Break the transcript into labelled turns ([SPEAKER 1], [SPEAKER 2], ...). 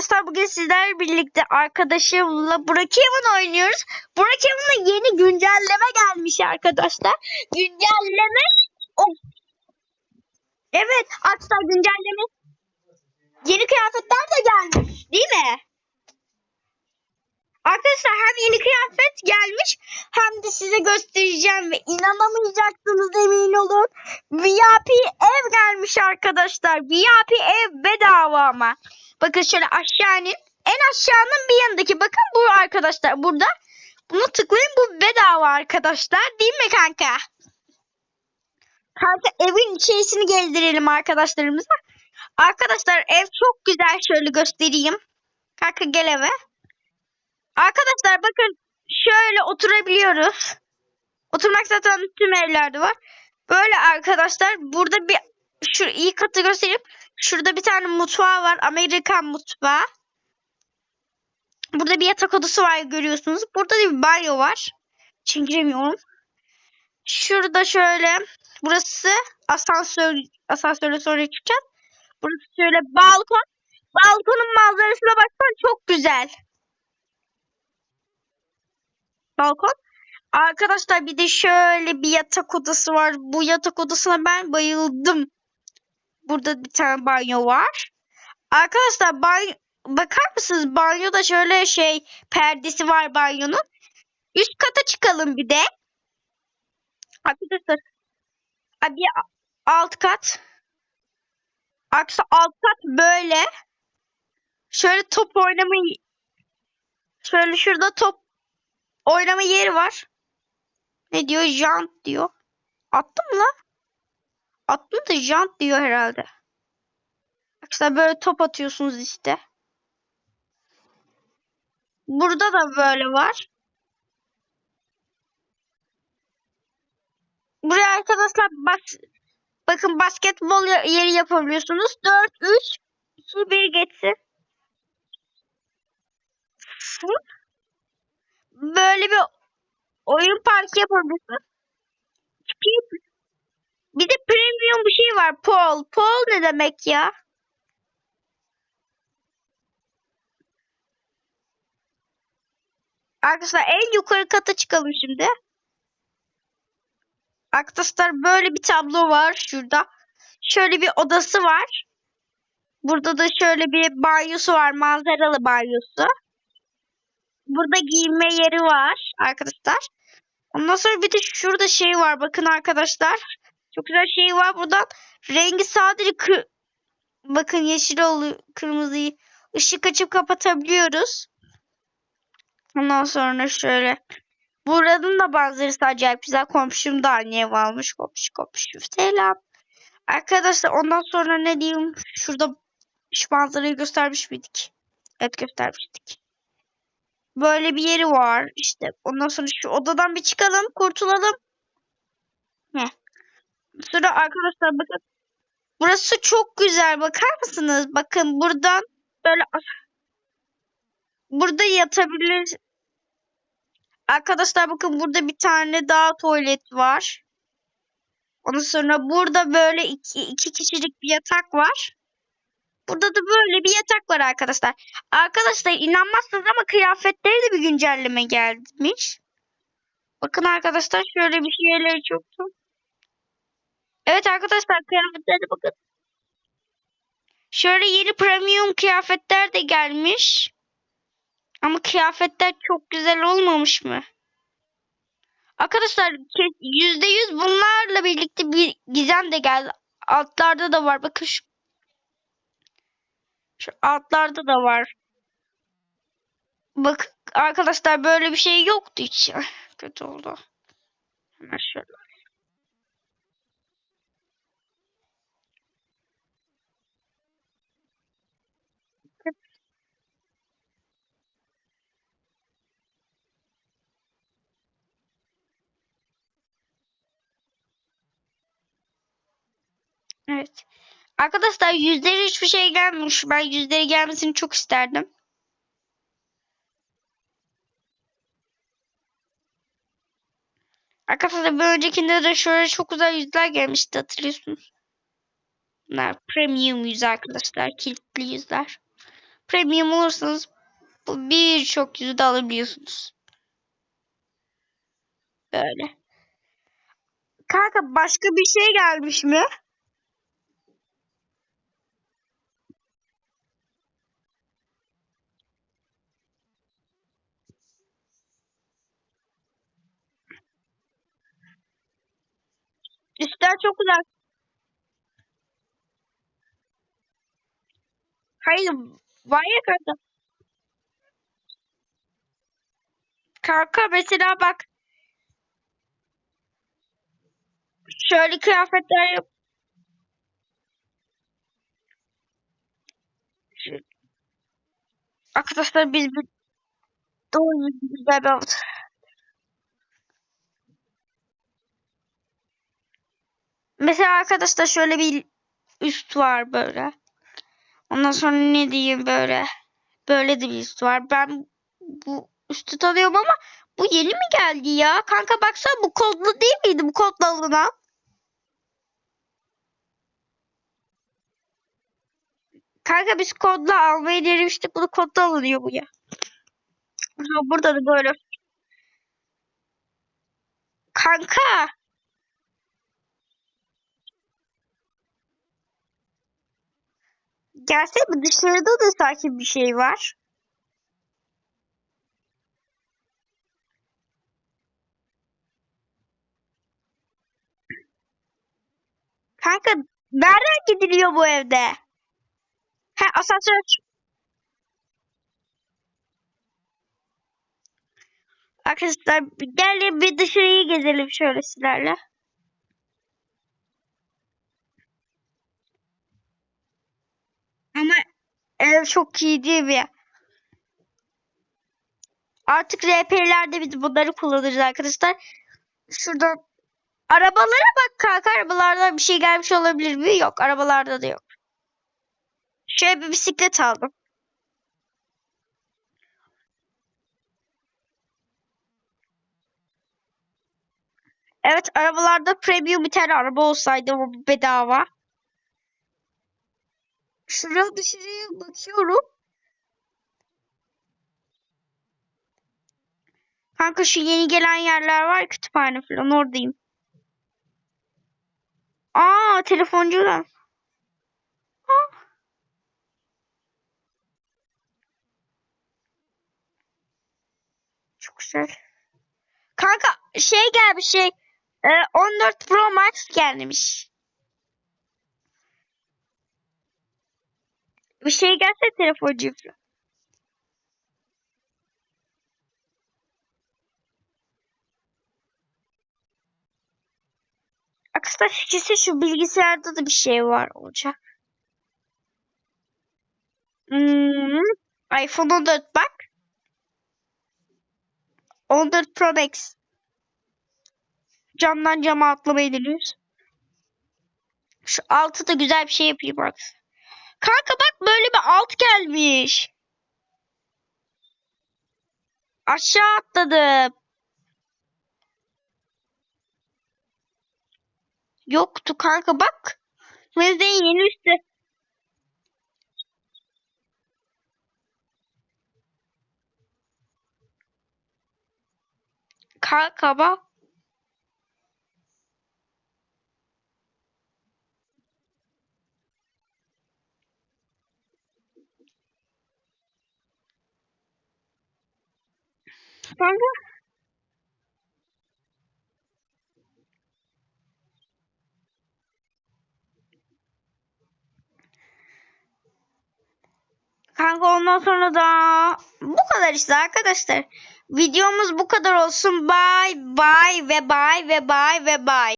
[SPEAKER 1] arkadaşlar bugün sizlerle birlikte arkadaşımla Brookhaven oynuyoruz. Brookhaven'la yeni güncelleme gelmiş arkadaşlar. Güncelleme o. Evet arkadaşlar güncelleme yeni kıyafetler de gelmiş değil mi? Arkadaşlar hem yeni kıyafet gelmiş hem de size göstereceğim ve inanamayacaksınız emin olun. VIP ev gelmiş arkadaşlar. VIP ev bedava ama. Bakın şöyle aşağı inin. En aşağının bir yanındaki bakın bu arkadaşlar burada. Bunu tıklayın bu bedava arkadaşlar. Değil mi kanka? Kanka evin içerisini gezdirelim arkadaşlarımıza. Arkadaşlar ev çok güzel. Şöyle göstereyim. Kanka gel eve. Arkadaşlar bakın şöyle oturabiliyoruz. Oturmak zaten tüm evlerde var. Böyle arkadaşlar burada bir şu iyi katı göstereyim. Şurada bir tane mutfağı var. Amerikan mutfağı. Burada bir yatak odası var görüyorsunuz. Burada da bir banyo var. Için giremiyorum. Şurada şöyle burası asansör asansörle sonra çıkacağız. Burası şöyle balkon. Balkonun manzarasına baksan çok güzel. Balkon. Arkadaşlar bir de şöyle bir yatak odası var. Bu yatak odasına ben bayıldım. Burada bir tane banyo var. Arkadaşlar banyo bakar mısınız? Banyoda şöyle şey perdesi var banyonun. Üst kata çıkalım bir de. Arkadaşlar bir alt kat. Arkadaşlar alt kat böyle. Şöyle top oynama şöyle şurada top oynama yeri var. Ne diyor? Jant diyor. Attım mı lan? Attım da jant diyor herhalde. Arkadaşlar böyle top atıyorsunuz işte. Burada da böyle var. Buraya arkadaşlar bas bakın basketbol yeri yapabiliyorsunuz. 4 3 2 1 geçsin. Böyle bir oyun parkı yapabiliyorsunuz. Bir de premium bir şey var. Pol. Pol ne demek ya? Arkadaşlar en yukarı kata çıkalım şimdi. Arkadaşlar böyle bir tablo var şurada. Şöyle bir odası var. Burada da şöyle bir banyosu var. Manzaralı banyosu. Burada giyinme yeri var arkadaşlar. Ondan sonra bir de şurada şey var. Bakın arkadaşlar. Çok güzel şey var. Buradan rengi sadece kı bakın yeşil oluyor. Kırmızıyı ışık açıp kapatabiliyoruz. Ondan sonra şöyle. Buranın da manzarası acayip güzel. Komşum da ev almış. Komşu komşu. Selam. Arkadaşlar ondan sonra ne diyeyim? Şurada şu manzarayı göstermiş miydik? Evet göstermiştik. Böyle bir yeri var. İşte ondan sonra şu odadan bir çıkalım. Kurtulalım. Heh. Sonra arkadaşlar bakın. Burası çok güzel. Bakar mısınız? Bakın buradan böyle burada yatabilir. Arkadaşlar bakın burada bir tane daha tuvalet var. Ondan sonra burada böyle iki, iki kişilik bir yatak var. Burada da böyle bir yatak var arkadaşlar. Arkadaşlar inanmazsınız ama kıyafetleri de bir güncelleme gelmiş. Bakın arkadaşlar şöyle bir şeyleri çoktu. Evet arkadaşlar kıyafetlere bakın. Şöyle yeni premium kıyafetler de gelmiş. Ama kıyafetler çok güzel olmamış mı? Arkadaşlar %100 bunlarla birlikte bir gizem de geldi. Altlarda da var. Bakın şu, şu altlarda da var. Bak arkadaşlar böyle bir şey yoktu hiç. Kötü oldu. Hemen şöyle. Evet. Arkadaşlar yüzleri hiçbir şey gelmiş. Ben yüzleri gelmesini çok isterdim. Arkadaşlar bir öncekinde de şöyle çok güzel yüzler gelmişti hatırlıyorsunuz. Bunlar premium yüz arkadaşlar. Kilitli yüzler. premium olursanız birçok yüzü de alabiliyorsunuz. Böyle. Kanka başka bir şey gelmiş mi? Üstler çok uzak. Hayır var ya kanka. Kanka mesela bak. Şöyle kıyafetler yap. Arkadaşlar biz bir doğru güzel bir Mesela arkadaşlar şöyle bir üst var böyle. Ondan sonra ne diyeyim böyle. Böyle de bir üst var. Ben bu üstü tanıyorum ama bu yeni mi geldi ya? Kanka baksana bu kodlu değil miydi? Bu kodla alınan. Kanka biz kodla almayı denemiştik. Bunu kodla alınıyor bu ya. Burada da böyle. Kanka. Gelsene mi? Dışarıda da sanki bir şey var. Kanka nereden gidiliyor bu evde? He asansör. Arkadaşlar gelin bir dışarıyı gezelim şöyle sizlerle. Ama ev çok iyi değil mi? Artık RP'lerde biz bunları kullanırız arkadaşlar. Şurada arabalara bak kanka arabalarda bir şey gelmiş olabilir mi? Yok arabalarda da yok. Şöyle bir bisiklet aldım. Evet arabalarda premium bir tane araba olsaydı bu bedava. Şuraya dışarıya bakıyorum. Kanka şu yeni gelen yerler var kütüphane falan oradayım. Aa telefoncular. Çok güzel. Kanka şey gelmiş şey. E, 14 Pro Max gelmiş. Bir şey gelse telefoncu falan. Arkadaşlar kesin şu bilgisayarda da bir şey var olacak. Hmm, iPhone 14 bak. 14 Pro Max. Camdan cama atlamayı deniyoruz. Şu altı da güzel bir şey yapayım bak. Kanka bak böyle bir alt gelmiş. Aşağı atladım. Yoktu kanka bak. Wednesday'in yeni üstü. Kanka bak. Kanka. Kanka ondan sonra da bu kadar işte arkadaşlar. Videomuz bu kadar olsun. Bye bye ve bye ve bye ve bye.